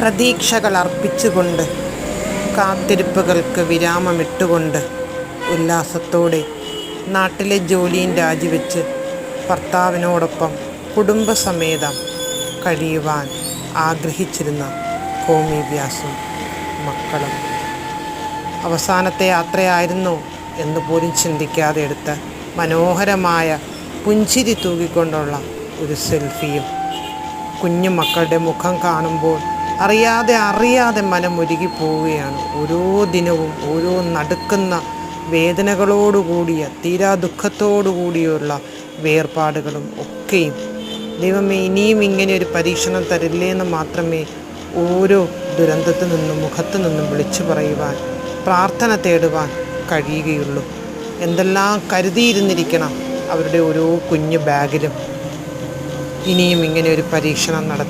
പ്രതീക്ഷകൾ അർപ്പിച്ചുകൊണ്ട് കാത്തിരിപ്പുകൾക്ക് വിരാമമിട്ടുകൊണ്ട് ഉല്ലാസത്തോടെ നാട്ടിലെ ജോലിയും രാജിവെച്ച് ഭർത്താവിനോടൊപ്പം കുടുംബസമേതം കഴിയുവാൻ ആഗ്രഹിച്ചിരുന്ന കോമി വ്യാസും മക്കളും. അവസാനത്തെ യാത്രയായിരുന്നു എന്ന് പോലും ചിന്തിക്കാതെ എടുത്ത മനോഹരമായ പുഞ്ചിരി തൂകിക്കൊണ്ടുള്ള ഒരു സെൽഫിയും. കുഞ്ഞു മക്കളുടെ മുഖം കാണുമ്പോൾ അറിയാതെ അറിയാതെ മനം ഒരുകി പോവുകയാണ്. ഓരോ ദിനവും ഓരോ നടുക്കുന്ന വേദനകളോടുകൂടിയ തീരാ ദുഃഖത്തോടുകൂടിയുള്ള വേർപാടുകളും ഒക്കെയും ദൈവമേ ഇനിയും ഇങ്ങനെ ഒരു പരീക്ഷണം തരില്ലേ എന്ന് മാത്രമേ ഓരോ ദുരന്തത്തിൽ നിന്നും മുഖത്തു നിന്നും വിളിച്ചു പറയുവാൻ പ്രാർത്ഥന തേടുവാൻ കഴിയുകയുള്ളൂ. എന്തെല്ലാം കരുതിയിരുന്നിരിക്കണം അവരുടെ ഓരോ കുഞ്ഞു ബാഗിലും. ഇനിയും ഇങ്ങനെ ഒരു പരീക്ഷണം നടത്തി